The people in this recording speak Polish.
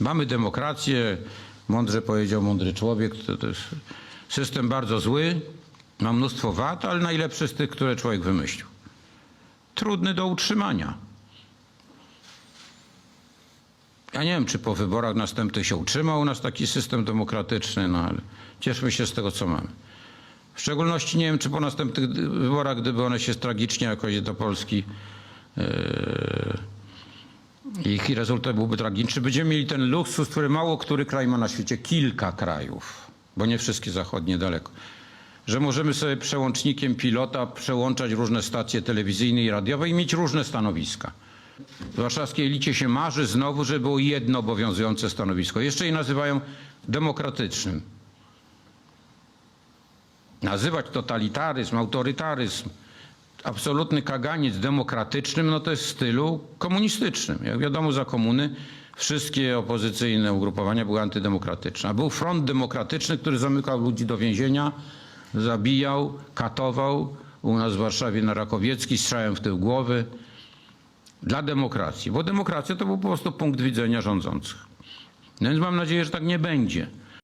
Mamy demokrację, mądrze powiedział mądry człowiek, to, to jest system bardzo zły, ma mnóstwo wad, ale najlepszy z tych, które człowiek wymyślił. Trudny do utrzymania. Ja nie wiem, czy po wyborach następnych się utrzyma u nas taki system demokratyczny, no ale cieszmy się z tego, co mamy. W szczególności nie wiem, czy po następnych wyborach, gdyby one się tragicznie jakoś do Polski yy, ich rezultat byłby tragiczny, będziemy mieli ten luksus, który mało który kraj ma na świecie, kilka krajów, bo nie wszystkie zachodnie daleko, że możemy sobie przełącznikiem pilota przełączać różne stacje telewizyjne i radiowe i mieć różne stanowiska. W warszawskiej elicie się marzy znowu, że było jedno obowiązujące stanowisko. Jeszcze je nazywają demokratycznym. Nazywać totalitaryzm, autorytaryzm, absolutny kaganiec demokratycznym, no to jest w stylu komunistycznym. Jak wiadomo, za komuny wszystkie opozycyjne ugrupowania były antydemokratyczne. Był front demokratyczny, który zamykał ludzi do więzienia, zabijał, katował. U nas w Warszawie na Rakowiecki strzałem w tył głowy. Dla demokracji. Bo demokracja to był po prostu punkt widzenia rządzących. No więc mam nadzieję, że tak nie będzie.